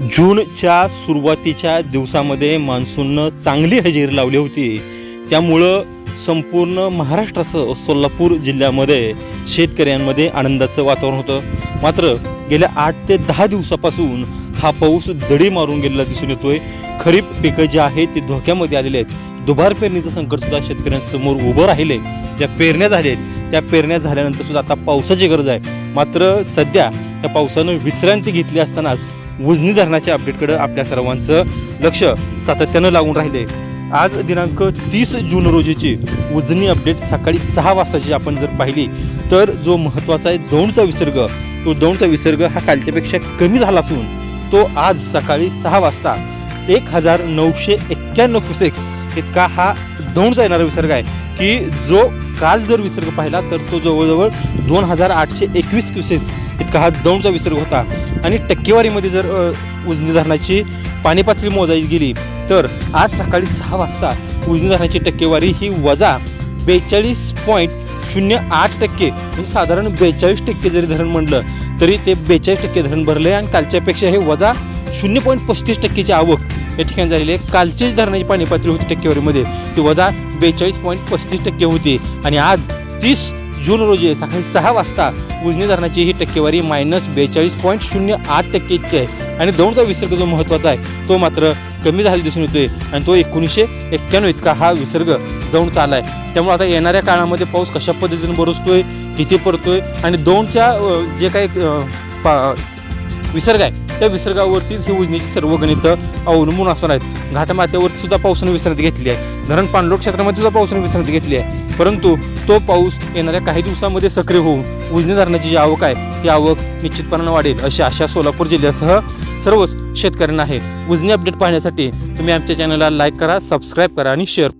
जूनच्या सुरुवातीच्या दिवसामध्ये मान्सूननं चांगली हजेरी लावली होती. त्यामुळं संपूर्ण महाराष्ट्रासह सोलापूर जिल्ह्यामध्ये शेतकऱ्यांमध्ये आनंदाचं वातावरण होतं. मात्र गेल्या आठ ते दहा दिवसापासून हा पाऊस दडी मारून गेलेला दिसून येतोय. खरीप पिकं जी आहेत ती धोक्यामध्ये आलेली आहेत. दुबार पेरणीचं संकट सुद्धा शेतकऱ्यांसमोर उभं राहिले. ज्या पेरण्या झाल्या आहेत त्या पेरण्या झाल्यानंतर सुद्धा आता पावसाची गरज आहे. मात्र सध्या त्या पावसानं विश्रांती घेतली असतानाच उजनी धरणाच्या अपडेटकडे आपल्या सर्वांचं लक्ष सातत्यानं लागून राहिले. आज दिनांक तीस जून रोजीची उजनी अपडेट सकाळी सहा वाजताची आपण जर पाहिली तर जो महत्त्वाचा आहे दौंडचा विसर्ग तो दौंडचा विसर्ग हा कालच्यापेक्षा कमी झाला असून तो आज सकाळी सहा वाजता एक हजार नऊशे एक्क्याण्णव क्युसेक्स इतका हा दौंडचा येणारा विसर्ग आहे. की जो काल जर विसर्ग पाहिला तर तो जवळजवळ दोन हजार आठशे एकवीस क्युसेक्स इतका हा दौंडचा विसर्ग होता. आणि टक्केवारीमध्ये जर उजनी धरणाची पाणी पातळी मोजायची गेली तर आज सकाळी सहा वाजता उजनी धरणाची टक्केवारी ही वजा बेचाळीस पॉईंट शून्य आठ टक्के. म्हणजे साधारण बेचाळीस टक्के जरी धरण म्हणलं तरी ते बेचाळीस टक्के धरण भरले आणि कालच्यापेक्षा हे वजा शून्य पॉईंट पस्तीस टक्केची आवक या ठिकाणी झालेली आहे. कालचीच धरणाची पाणी पातळी होती टक्केवारीमध्ये. ती वजा बेचाळीस पॉईंट पस्तीस टक्के होती. आणि आज तीस जून रोजी सकाळी सहा वाजता उजनी धरणाची ही टक्केवारी मायनस बेचाळीस पॉईंट शून्य आठ टक्के इतकी आहे. आणि दौंडचा विसर्ग जो महत्त्वाचा आहे तो मात्र कमी झालेला दिसून येतोय. आणि तो एकोणीसशे एक्क्याण्णव इतका हा विसर्ग दौंडचा आला आहे त्यामुळे आता येणाऱ्या काळामध्ये पाऊस कशा पद्धतीने बरसतोय किती पडतोय आणि दौंडच्या जे काही पा विसर्ग आहे त्या विसर्गावरतीच ही उजनीची सर्व गणितं अवलंबून असणार आहेत. घाटमाथ्यावरती सुद्धा पावसाने विश्रांती घेतली आहे. धरण पाणलोट क्षेत्रामध्ये सुद्धा पावसाने विश्रांती घेतली आहे. परंतु तो पाऊस येणाऱ्या काही दिवसामध्ये सक्रिय होऊन उजनी धरणाची जी आवक आहे ती आवक निश्चितपणानं वाढेल अशी आशा सोलापूर जिल्ह्यासह सर्वच शेतकऱ्यांना आहे. उजनी अपडेट पाहण्यासाठी तुम्ही आमच्या चॅनलला लाईक करा सबस्क्राईब करा आणि शेअर